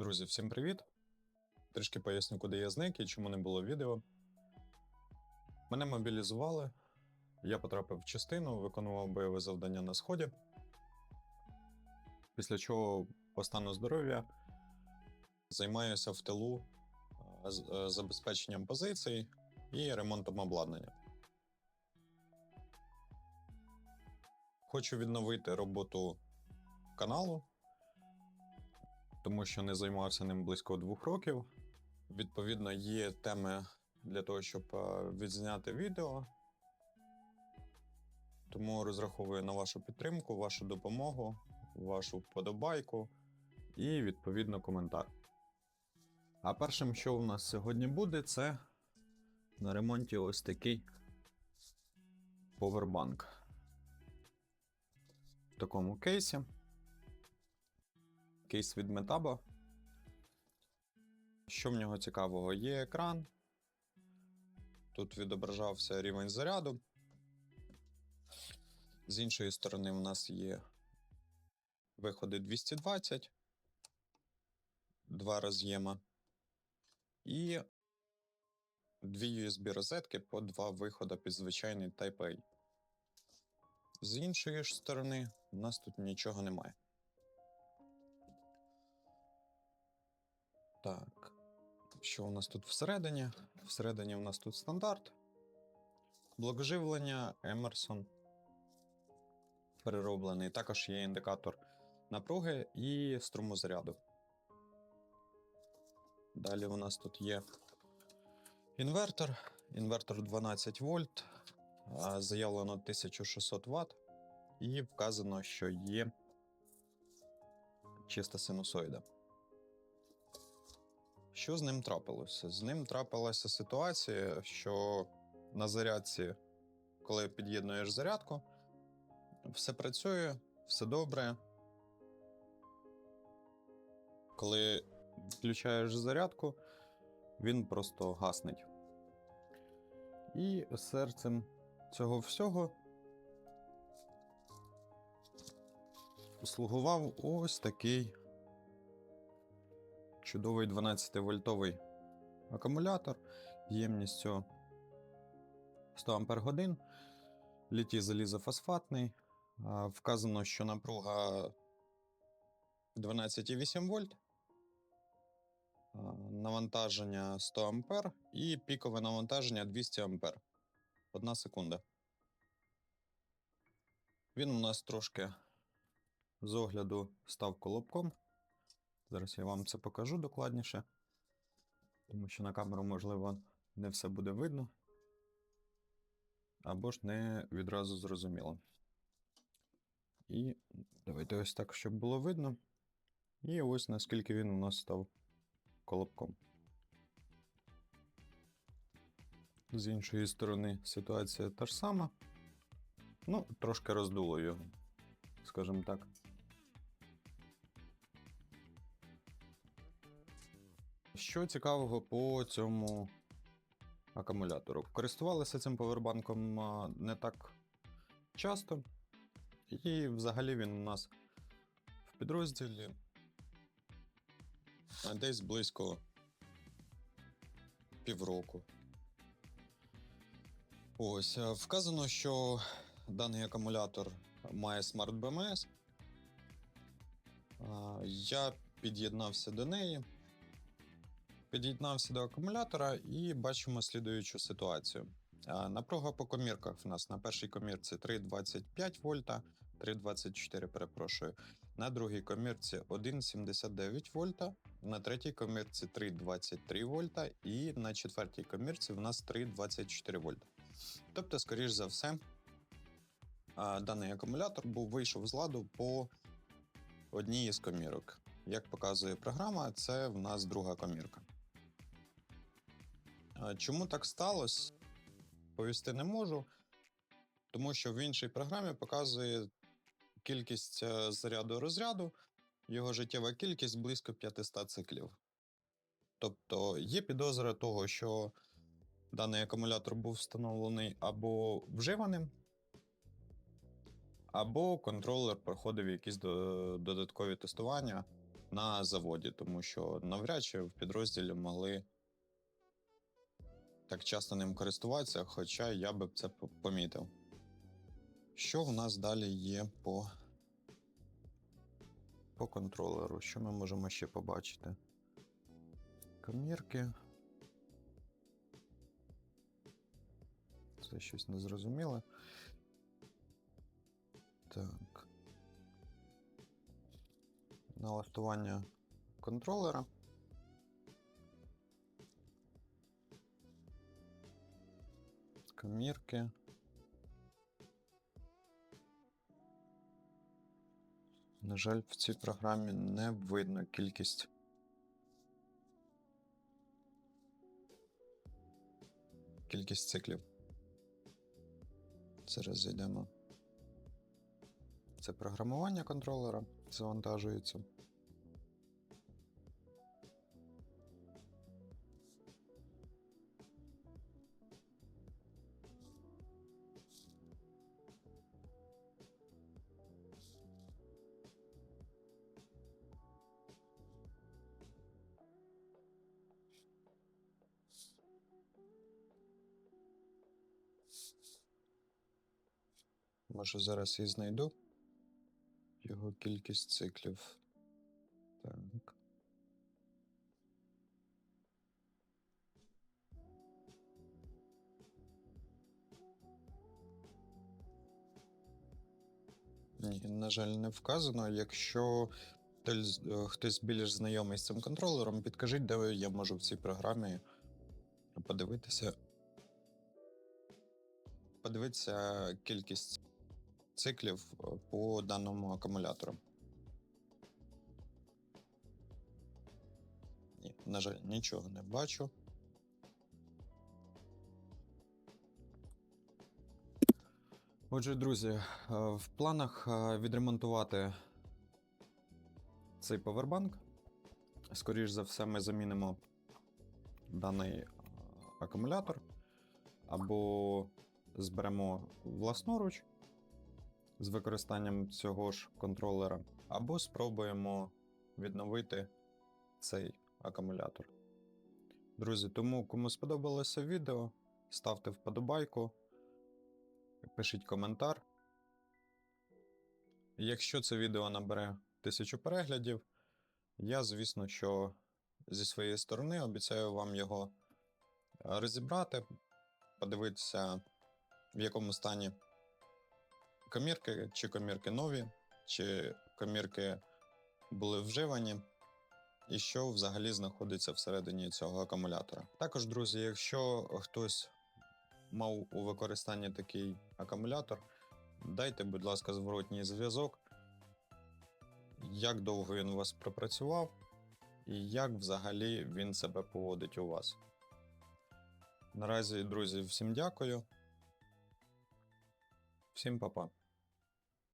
Друзі, всім привіт! Трішки поясню, куди я зник і чому не було відео. Мене мобілізували. Я потрапив в частину, виконував бойове завдання на сході. Після чого по стану здоров'я займаюся в тилу е, забезпеченням позицій і ремонтом обладнання. Хочу відновити роботу каналу, тому що не займався ним близько двох років. Відповідно, є теми для того, щоб е, відзняти відео. Тому розраховую на вашу підтримку, вашу допомогу, вашу вподобайку і, відповідно, коментар. А першим, що у нас сьогодні буде, це на ремонті ось такий повербанк. В такому кейсі. Кейс від Metabo. Що в нього цікавого? Є екран. Тут відображався рівень заряду. З іншої сторони, в нас є виходи 220, два роз'єма. І дві USB розетки по два виходи під звичайний Type-A. З іншої ж сторони, у нас тут нічого немає. Так. Що у нас тут всередині? Всередині у нас тут стандарт. Блок живлення Emerson. Перероблений. Також є індикатор напруги і струму заряду. Далі у нас тут є інвертор. Інвертор 12 вольт. Заявлено 1600 Вт. І вказано, що є чиста синусоїда. Що з ним трапилося? З ним трапилася ситуація, що на зарядці, коли під'єднуєш зарядку, все працює, все добре. Коли включаєш зарядку, він просто гаснить. І серцем цього всього слугував ось такий чудовий 12-вольтовий акумулятор ємністю 100 Ампер годин, літій залізофосфатний. Вказано, що напруга 12,8 вольт, навантаження 100 Ампер і пікове навантаження 200 Ампер. Одна секунда. Він у нас трошки з огляду став колобком. Зараз я вам це покажу докладніше, тому що на камеру, можливо, не все буде видно. Або ж не відразу зрозуміло. І давайте ось так, щоб було видно. І ось наскільки він у нас став колобком. З іншої сторони ситуація та ж сама. Ну, трошки роздуло його, скажімо так. Що цікавого по цьому акумулятору? Користувалися цим повербанком не так часто, і взагалі він у нас в підрозділі десь близько півроку. Ось, вказано, що даний акумулятор має BMS. Я під'єднався до неї. Під'єднався до акумулятора і бачимо слідуючу ситуацію. Напруга по комірках в нас на першій комірці 3,25 вольта, 3,24, перепрошую. На другій комірці 1,79 вольта, на третій комірці 3,23 вольта, і на четвертій комірці в нас 3,24 вольта. Тобто, скоріш за все, даний акумулятор був вийшов з ладу по одній із комірок. Як показує програма, це в нас друга комірка. А Чому так сталося? Повісти не можу, тому що в іншій програмі показує кількість е, заряду розряду, його життєва кількість близько 500 циклів. Тобто є підозра того, що даний акумулятор був встановлений або вживаним, або контролер проходив якісь додаткові тестування на заводі, тому що навряд чи в підрозділі могли так часто ним користуватися, хоча я би це помітив. Що в нас далі є по, по контролеру? Що ми можемо ще побачити? Комірки. Це щось незрозуміле. Так. Налаштування контролера. Комірки. На жаль, в цій програмі не видно кількість. Кількість циклів. Зараз зайдемо. Це програмування контролера завантажується. Може зараз і знайду його кількість циклів. Так. Ні, на жаль, не вказано. Якщо е, хтось більш знайомий з цим контролером, підкажіть, де я можу в цій програмі подивитися. Подивитися кількість циклів е, по даному акумулятору. Ні, на жаль, нічого не бачу. Отже, друзі, е, в планах е, відремонтувати цей повербанк. Скоріш за все, ми замінимо даний акумулятор або зберемо власноруч з використанням цього ж контролера, або спробуємо відновити цей акумулятор. Друзі, тому кому сподобалося відео, ставте вподобайку, пишіть коментар. Якщо це відео набере тисячу переглядів, я, звісно, що зі своєї сторони обіцяю вам його розібрати, подивитися, в якому стані комірки, чи комірки нові, чи комірки були вживані, і що взагалі знаходиться всередині цього акумулятора. Також, друзі, якщо хтось мав у використанні такий акумулятор, дайте, будь ласка, зворотній зв'язок, як довго він у вас пропрацював, і як взагалі він себе поводить у вас. Наразі, друзі, всім дякую. Всім па-па.